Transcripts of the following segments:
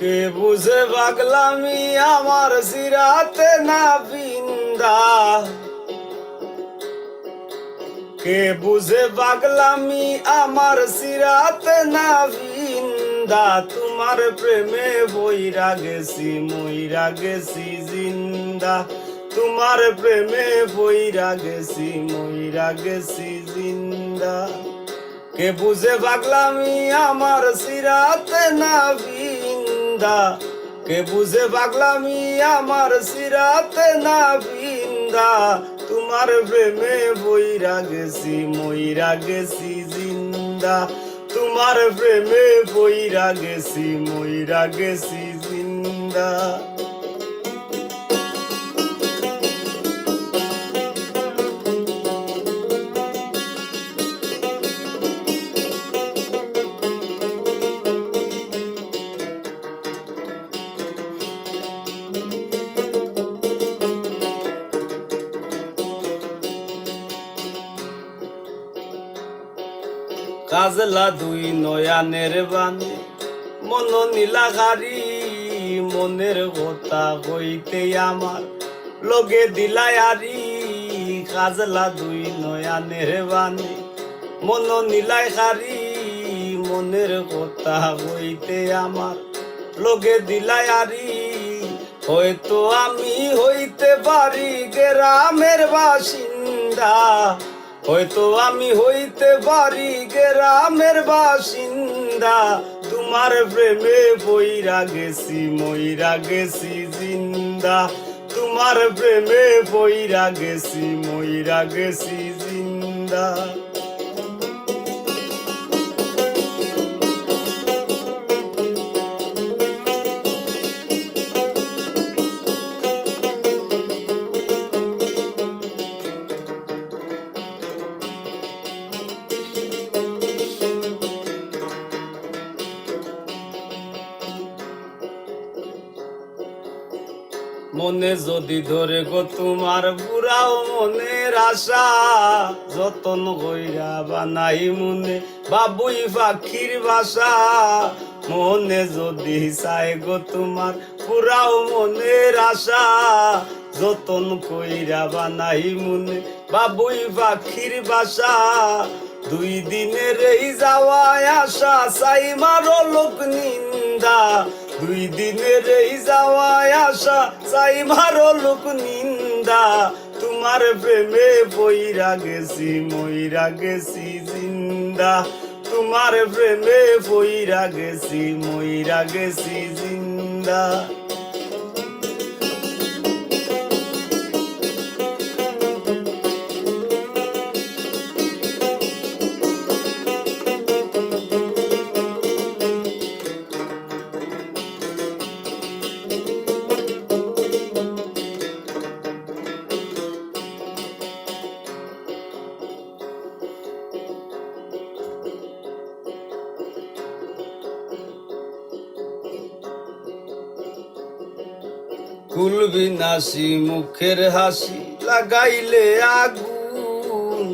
কে বুঝে পাগলামি আমার সিরাতে না বিন্দা। কে বুঝে পাগলামি আমার সিরাতে না বিন্দা। তোমার প্রেমে বইরা গেছি, মইরা গেছি জিন্দা। তোমার প্রেমে বইরা গেছি, মইরা গেছি জিন্দা। কে বুঝে পাগলামি আমার সিরাতে না বিন্দা কে বুঝে পাগলামি আমার সিরাতে না বিন্দা। তোমার প্রেমে বইরা গেছি, মইরা গেছি জিন্দা। তোমার প্রেমে বইরা গেছি, মইরা গেছি জিন্দা। কাজলা দুই নয়ানের বানে মন নীলাগারি মনের কথা হইতে আমার। লগে দিলায়ারি কাজলা দুই নয়ানের বানে মন নীলাই মনের কথা হইতে আমার। লগে দিলাই দিলায়ারি হয়তো আমি হইতে পারি গ্রামের বাসিন্দা। হয়তো আমি হইতে পারি গ্রামের বাসিন্দা। তোমার প্রেমে বইরা গেছি, মইরা গেছি জিন্দা। তোমার প্রেমে বইরা গেছি, মইরা গেছি জিন্দা। মনে যদি ধরে গো তোমার বুড়াও মনের আশা, যতন কইরা বানাই মনে বাবুই পাখির বাসা। মনে যদি চাই গো তোমার পুরাও মনের আশা, যতন কইরা বানাই মনে বাবুই পাখির বাসা। দুই দিনের এই যাওয়া আশা, চাই মারো লোক নিন্দা দুই দিনের এই যাওয়া আসা, চাই মারো লোক নিন্দা। তোমার প্রেমে বইরা গেছি মইরা গেছি জিন্দা। তোমার প্রেমে বইরা গেছি মইরা গেছি জিন্দা। কুল বিনাশী মুখের হাসি লাগাইলে আগুন।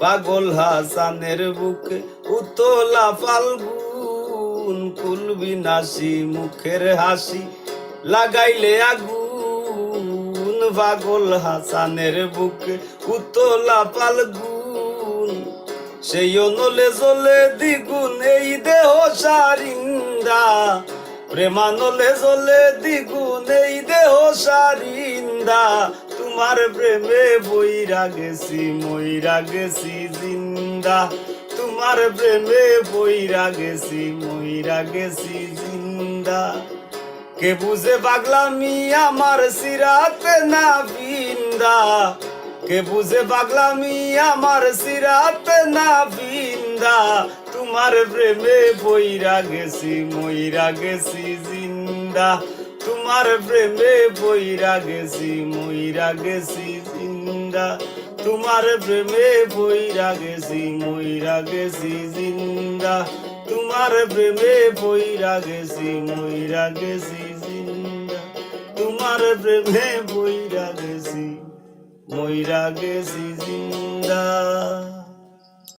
পাগল হাসানের বুকে উতলা ফাল্গুন। কুল বিনাশী মুখের হাসি লাগাইলে আগুন। পাগল হাসানের বুকে উতলা ফাল্গুন। সেই অনলে জলে দ্বিগুণ এই দেহ সারিন্দা। প্রেমানলে জলে দ্বিগুণ এই দেহ সারিন্দা। তোমার প্রেমে বইরা গেছি মইরা গেছি জিন্দা। তোমার প্রেমে বইরা গেছি মইরা গেছি জিন্দা। কে বুঝে পাগলামি আমার সিরাতে না বিন্দা? কে বুঝে পাগলামি আমার সিরাতে না বিন্দা? তোমার প্রেমে বইরা গেছি, মইরা গেছি জিন্দা। তোমার প্রেমে বইরা গেছি, মইরা গেছি জিন্দা। তোমার প্রেমে বইরা গেছি, মইরা গেছি জিন্দা। তোমার প্রেমে বইরা গেছি, মইরা গেছি জিন্দা। তোমার প্রেমে বইরা গেছি, মইরা গেছি জিন্দা।